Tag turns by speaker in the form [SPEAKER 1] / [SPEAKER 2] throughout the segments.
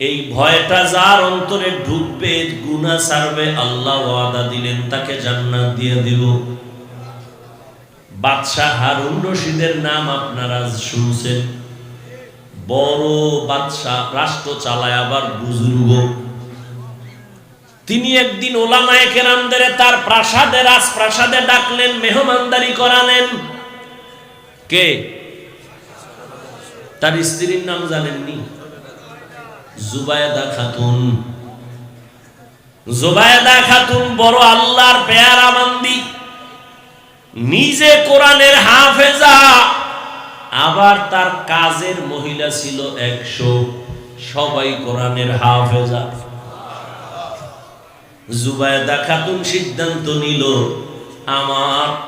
[SPEAKER 1] এই ভয়টা যার অন্তরে ঢুকবে গুনা সারবে আল্লাহ ওয়াদা দিলেন, তাকে জান্নাত দিয়ে দিব বাদশাহ হারুন রশিদের নাম আপনারা শুনছেন। বড় বাদশাহ, রাষ্ট্র চালায় আবার বুজুর্গ। তিনি একদিন ওলামায়ে কেরামদের, তার প্রাসাদে, রাজপ্রাসাদে ডাকলেন, মেহমানদারি করালেন। কে? তার স্ত্রীর নাম জানেননি? জুবায়দা খাতুন। জুবায়দা খাতুন বড় আল্লাহর পেয়ারা বান্দি নিজে কোরআনের হাফেজা, আবার তার কাজের মহিলা ছিল একশো। সবাই কোরআনের হাফেজা। জুবায়দা খাতুন সিদ্ধান্ত নিল, আমার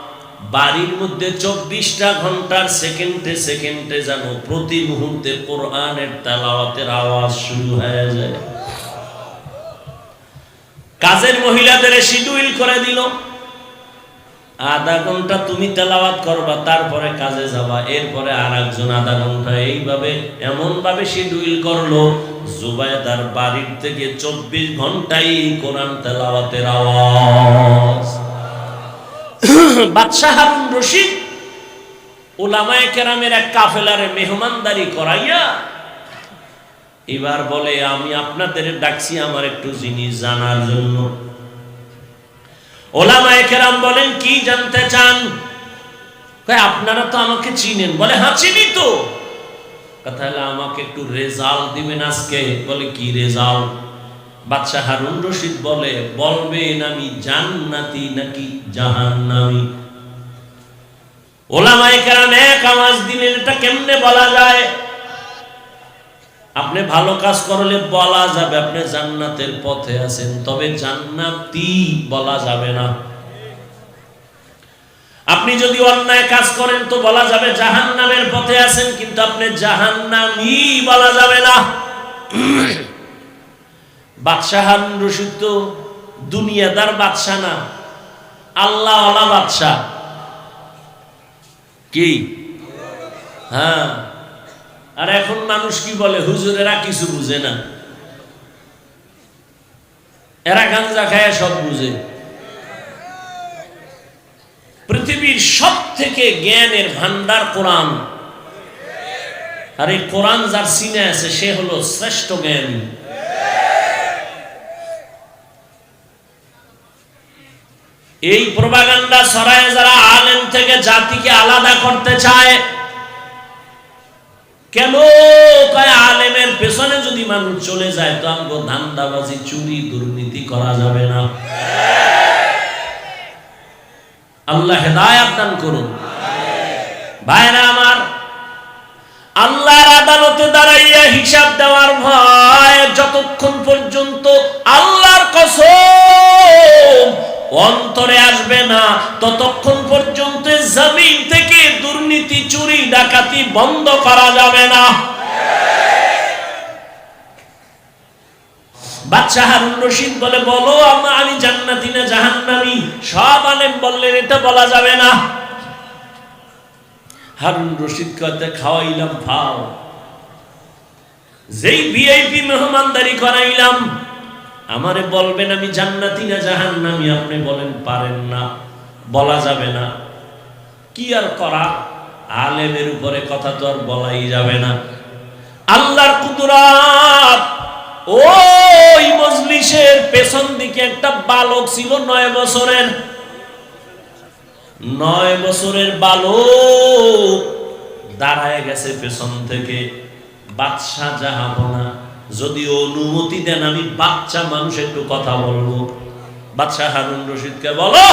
[SPEAKER 1] বাড়ির মধ্যে চব্বিশটা ঘণ্টার সেকেন্ডে সেকেন্ডে যেন প্রতি মুহূর্তে কোরআনের তেলাওয়াতের আওয়াজ শুরু হয়ে যায়। কাজের মহিলাদের শিডিউল করে দিল। আধা ঘণ্টা তুমি তেলাওয়াত করবা, তারপরে কাজে যাবা, এরপরে আর একজন আধা ঘণ্টা এইভাবে এমন ভাবে শিডিউল করল, জুবায়দার বাড়ির থেকে চব্বিশ ঘন্টাই কোরআন তেলাওয়াতের আওয়াজ। বাদশাহ হারুন রশিদ ওলামায়ে কেরামের এক কাফেলারে মেহমানদারি করাইয়া এবার বলে, আমি আপনাদের ডাকছি আমার একটু জিনিস জানার জন্য। ওলামায়ে কেরাম বলেন, কি জানতে চান? আপনারা তো আমাকে চিনেন। বলে হ্যাঁ চিনি তো। কথা হলো, আমাকে একটু রেজাল্ট দিবেন আজকে। বলে, কি রেজাল্ট? বাদশাহ হারুন রশিদ বলে, বলবেন আমি জান্নাতি নাকি জাহান্নামি? ওলামায়ে কেরাম এক আওয়াজ দিলেন, এটা কেমনে বলা যায়? আপনি ভালো কাজ করলে বলা যাবে, আপনি জান্নাতের পথে আছেন, তবে জান্নাতি বলা যাবে না। আপনি যদি অন্যায় কাজ করেন, তো বলা যাবে জাহান্নামের পথে আছেন, কিন্তু আপনি জাহান্নামি বলা যাবে না। বাদশাহ হারুন রশিদ তো দুনিয়াদার বাদশাহ না আল্লাহ বাদশাহ। কি? হ্যাঁ। আর এখন মানুষ কি বলে? হুজুরেরা কিছু বুঝে না। এরা গাঞ্জা খায় সব বুঝে। পৃথিবীর সব থেকে জ্ঞানের ভান্ডার কোরআন। আর এই কোরআন যার সিনে আছে, সে হলো শ্রেষ্ঠ জ্ঞানী। এই প্রবাগান্ডা সরায় যারা আলেম থেকে জাতিকে আলাদা করতে চায়, কেন কয় আলেমের পেছনে যদি মানুষ চলে যায়, তো আমগো ধান্দাবাজি, চুরি, দুর্নীতি করা যাবে না। আল্লাহ হেদায়াত দান করুন। ভাইরা আমার, আল্লাহর আদালতে দাঁড়াইয়া হিসাব দেওয়ার ভয় যতক্ষণ পর্যন্ত আল্লাহর কসম ততক্ষণ পর্যন্ত জমিন থেকে দুর্নীতি, চুরি, ডাকাতি বন্ধ করা যাবে না। বাচ্চা হারুন রশিদ বলে, বলো আমা জান্নাতি না জাহান্নামি। সব আলেম বললেন, এটা বলা যাবে না। হারুন রশিদ খাওয়াইলাম, খাও। যেই ভিআইপি মেহমানদারি করাইলাম, আমারে বলবেন আমি জান্নাতি না জাহান্নামি, আপনি বলেন পারেন না। বলা যাবে না। কি আর করা? আলেমের উপরে কথা তো আর বলাই যাবে না। আল্লাহর কুদরাত ওই মজলিসের পেছন দিকে একটা বালক ছিল নয় বছরের। নয় বছরের বালক দাঁড়ায় গেছে পেছন থেকে। বাদশাহ জাহাপনা যদি অনুমতি দেন আমি বাচ্চা মানুষ একটু কথা বলব। বাদশাহ হারুন রশিদকে বলো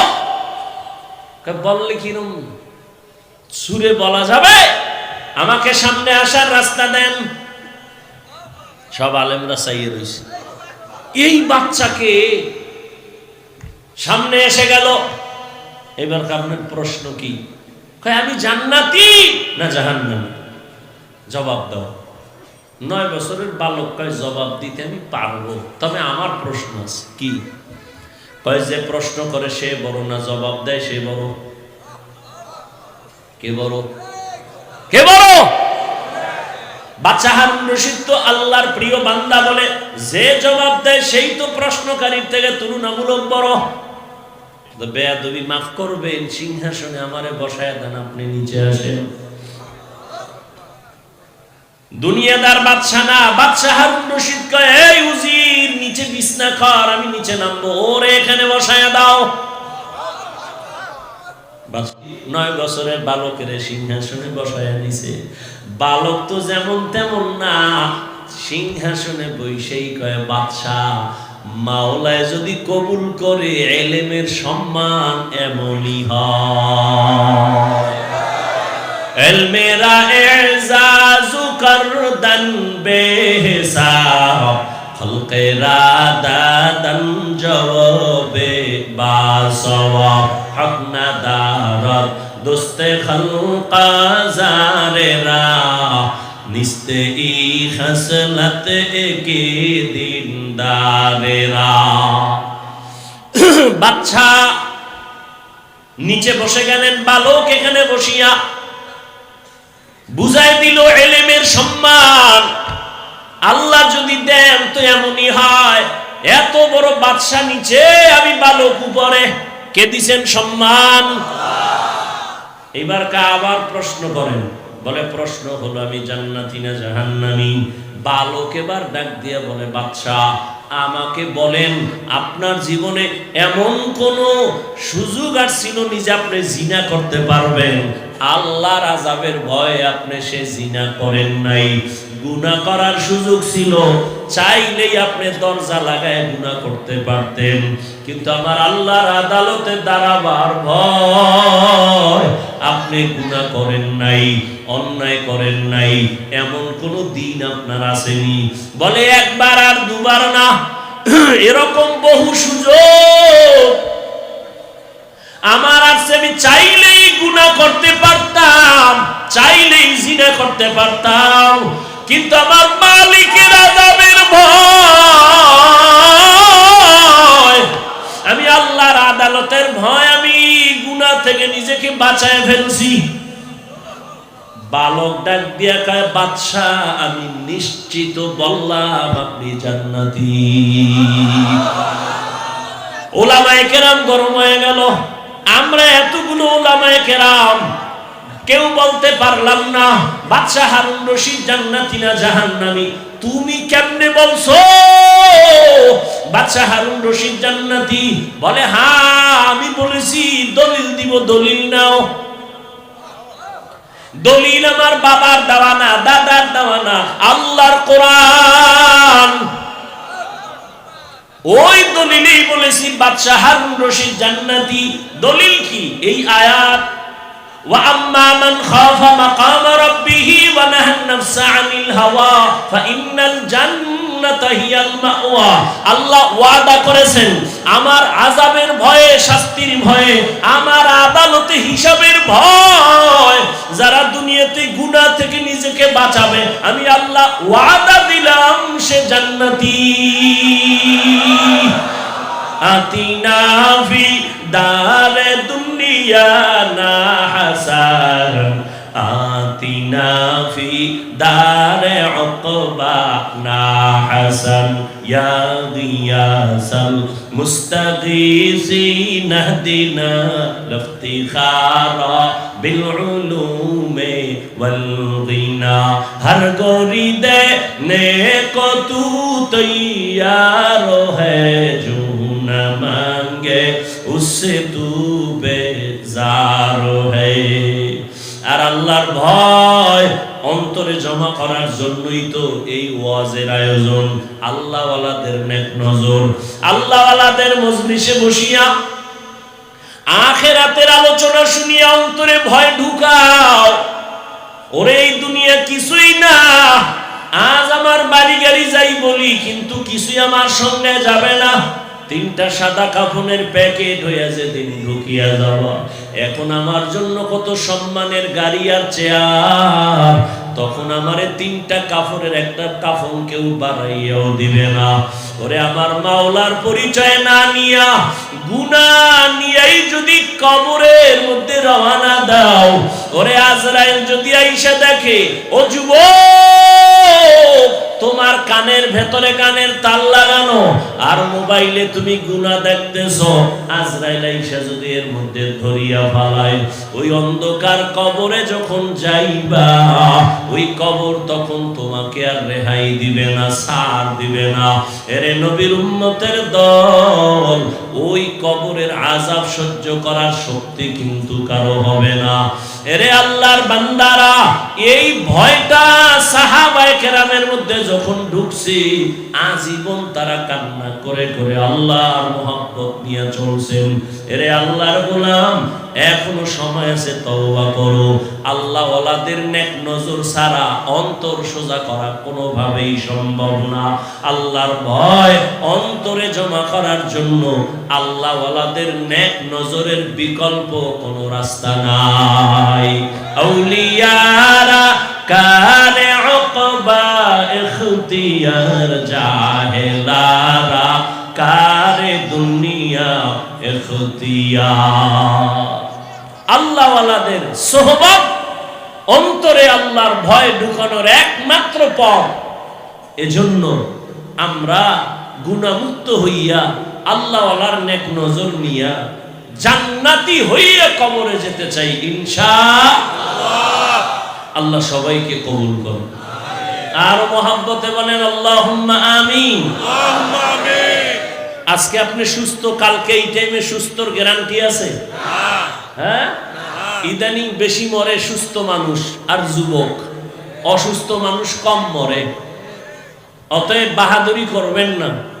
[SPEAKER 1] কে বললে কিরম সুরে বলা যাবে, আমাকে সামনে আসার রাস্তা দেন। সব আলেমরা চাইয়ে রয়েছে এই বাচ্চাকে সামনে এসে গেল। এবার আপনার প্রশ্ন কি? আমি জান্নাতি না জাহান্নামি? জবাব দাও। নয় বছরের বালক জবাব দিতে আমি পারব। তবে আমার প্রশ্ন আছে, কি? কয় যে প্রশ্ন করে সে বড় না জবাব দেয় সে বড়? কে বড়? কে রশিদ তো আল্লাহর প্রিয় বান্দা বলে, যে জবাব দেয় সেই তো প্রশ্নকারীর থেকে তুলনামূলক বড়। বেয়াদবি মাফ করবেন, সিংহাসনে আমারে বসায় দেন, আপনি নিচে আসেন। দুনিয়াদার বাদশা না বাদশা হারুন রশিদ কয়, এই উজির নিচে বিছনা কর, আমি নিচে নামবো। ওরে, এখানে বসায় দাও। নয় বছরের বালকের সিংহাসনে বসায় নিছে বালক তো যেমন তেমন না, সিংহাসনে বৈশেই কয়, বাদশাহ, মাওলায় যদি কবুল করে, এলেমের সম্মান এমনই হয়। এলমেরা এজাজু করদান বেহসাব খালকে দাদন জবাবে বাসওয়াব দোস্তে নিস্তে ই একে দিন বাচ্চা নিচে বসে গেলেন বালক এখানে বসিয়া বুঝাই দিল এলেমের সম্মান আল্লাহ যদি দেন তো এমনই হয়। এত বড় বাদশা নিচে আমি বালক উপরে। কে দিছেন সম্মান? এবার কা আবার প্রশ্ন করেন। বলে, প্রশ্ন হলো, আমি জান্নাতি না জাহান্নামি? বালক এবার ডাক দিয়ে বলে বাদশা আমাকে বলেন, আপনার জীবনে এমন কোন সুযোগ আর ছিল নিজে আপনি জিনা করতে পারবেন? আল্লাহর আজাবের ভয়ে আপনি সে জিনা করেন নাই। গুনাহ করার সুযোগ ছিল। চাইলেই আপনি দরজা লাগায় গুনাহ করতে পারতেন। কিন্তু আমার আল্লাহর আদালতে দাঁড়াবার ভয় আপনি গুনাহ করেন নাই, অন্যায় করেন নাই, এমন কোন দিন আপনার আসেনি। বলে একবার আর দুবার না, এরকম বহু সুযোগ। আমার আছে আমি চাইলেই গুণা করতে পারতাম, চাইলেই জিনা করতে পারতাম। কিন্তু আমার মালিকের আজাবের ভয়। আমি আল্লাহর আদালতের ভয়, আমি গুনাহ থেকে নিজেকে বাঁচায় ফেলছি। বালক ডাক দিয়া কয়, বাদশাহ, আমি নিশ্চিত বললাম, আপনি জান্নাতি। ওলামায়ে কেরাম গরম হয়ে গেল। আমরা এতগুলো ওলামায়ে কেরাম কেউ বলতে পারলাম না বাদশাহ হারুন রশিদ জান্নাতি না জাহান্নামি। তুমি কেমনে বলছো? বাদশাহ হারুন রশিদ জান্নাতি বলে হ্যাঁ আমি বলেছি, দলিল দিব, দলিল নাও। দলিল আমার বাবার দেওয়া না, দাদার দেওয়া না, আল্লাহর কোরআন। ওই দলিলেই বলেছি বাদশাহ হারুন রশিদ জান্নাতি। দলিল কি? এই আয়াত وأما من خاف مقام ربه ونهى النفس عن الهوى فإن الجنة هي المأوى আল্লাহ ওয়াদা করেছেন আমার আযাবের ভয়ে শাস্তির ভয়ে আমার আদালতে হিসাবের ভয় যারা দুনিয়াতে গুনাহ থেকে নিজেকে বাঁচাবে আমি আল্লাহ ওয়াদা দিলাম সে জান্নাতি আতিনা ফি দারে দুনিয়া না হাসার আতিনা ফি দারে উকবা না হাসান ইয়া গিয়াসাল মুস্তাগীসিন হদিনা লফতিখারা বিল উলুমে ওয়াল গিনা হর গোরি দে নে কো তু তৈয়ার है जो न मांगे उससे तू আর আল্লাহর ভয় অন্তরে জমা করার জন্যই তো এই ওয়াজের আয়োজন। আল্লাহওয়ালাদের নেক নজর। আল্লাহওয়ালাদের মজলিসে বসিয়া আখেরাতের আলোচনা শুনিয়া অন্তরে ভয় ঢুকাও। ওরে, এই দুনিয়া কিছুই না। আজ আমার বাড়ি গাড়ি যাই বলি, কিন্তু কিছুই আমার সঙ্গে যাবে না। তিনটা সাদা কাফনের প্যাকেট হইয়া যেদিন ঢুকিয়া যাওয়া এখন আমার জন্য কত সম্মানের গাড়ি আর চেয়ার। তখন আমারে তিনটা কাফনের, একটা কাফন কেউ বাড়াইয়াও দিবে না। ওরে আমার মাওলার পরিচয় না নিয়া গুনা নিয়াই যদি কবরের মধ্যে রওনা দাও। ওরে আজরাইল যদি আইসা দেখে, ও যুবক তোমার কানের ভেতরে কানের তাল লাগানো, আর মোবাইলে তুমি গুনা দেখতেছ। আজরাইল আইসা যদি এর মধ্যে ধরিয়া ফালায়, ওই অন্ধকার কবরে যখন যাইবা, ওই কবর তখন তোমাকে আর রেহাই দিবে না, সার দিবে না। এরে নবীর উম্মতের দল, ওই কবরের আজাব সহ্য করার শক্তি কিন্তু কারও হবে না। এরে আল্লাহর বান্দারা, এই ভয়টা সাহাবায়ে কেরামের মধ্যে যখন ঢুকছি, আজীবন তারা কান্না করে করে আল্লাহর মোহাব্বত নিয়ে চলছেন। এরে আল্লাহর গোলাম, এখনও সময় আছে, তওবা করো। আল্লাহ ওয়ালাদের নেক নজর ছাড়া অন্তর সোজা করা কোনোভাবেই সম্ভব না। আল্লাহর ভয় অন্তরে জমা করার জন্য আল্লাহ ওয়ালাদের নেক নজরের বিকল্প কোনো রাস্তা নাই। আউলিয়ারা কানে ইখতিয়ার জাহেলারা, কারে দুনিয়া ইখতিয়ার। আল্লাহওয়ালাদের সোহবত অন্তরে আল্লাহর ভয় ঢুকানোর একমাত্র পথ। এজন্য আমরা গুণামুক্ত হইয়া আল্লাহওয়ালার নেক নজর নিয়া জান্নাতি হইয়া কবরে যেতে চাই, ইনশা আল্লাহ সবাইকে কবুল করুন। আর মহাব্বতে বলেন আল্লাহ আমিন। আজকে আপনি সুস্থ কালকে এই টাইমে সুস্থর গ্যারান্টি আছে? হ্যাঁ? ইদানিং বেশি মরে সুস্থ মানুষ আর যুবক। অসুস্থ মানুষ কম মরে। অতএব বাহাদুরি করবেন না।